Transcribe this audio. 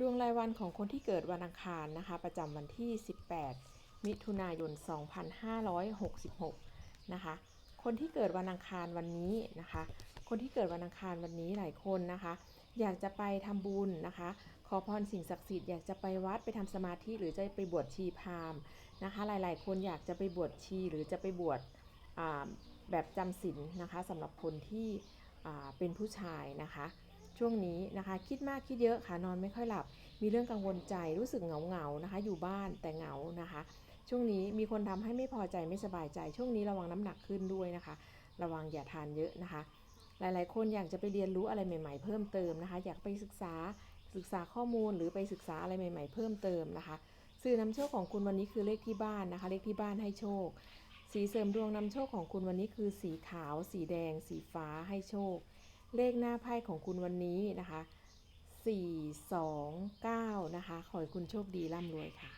ดวงรายวันของคนที่เกิดวันอังคารนะคะ ประจำวันที่ 18 มิถุนายน 2566 นะคะ คนที่เกิดวันอังคารวันนี้นะคะ คนที่เกิดวันอังคารวันนี้หลายคนนะคะ อยากจะไปทำบุญนะคะ ขอพรสิ่งศักดิ์สิทธิ์อยากจะไปวัดไปทำสมาธิหรือจะไปบวชชีพราหมณ์นะคะ หลาย ๆ คนอยากจะไปบวชชีหรือจะไปบวชแบบจำศีลนะคะสำหรับคนที่เป็นผู้ชายนะคะ ช่วงนี้นะคะ คิดมากคิดเยอะค่ะนอนไม่ค่อยหลับ มีเรื่องกังวลใจรู้สึกเหงาเหงานะคะ อยู่บ้านแต่เหงานะคะ ช่วงนี้มีคนทำให้ไม่พอใจไม่สบายใจ ช่วงนี้ระวังน้ำหนักขึ้นด้วยนะคะ ระวังอย่าทานเยอะนะคะ หลายๆ คนอยากจะไปเรียนรู้อะไรใหม่ ๆ เพิ่มเติมนะคะ อยากไปศึกษาศึกษาข้อมูลหรือไปศึกษาอะไรใหม่ ๆ เพิ่มเติมนะคะสื่อนำโชคของคุณวันนี้คือเลขที่บ้านนะคะ เลขที่บ้านให้โชค สีเสริมดวงนำโชคของคุณวันนี้คือสีขาว สีแดง สีฟ้าให้โชค เลขหน้าไพ่ของคุณวันนี้นะคะ 4 2 9 นะคะ ขอให้คุณโชคดีร่ำรวยค่ะ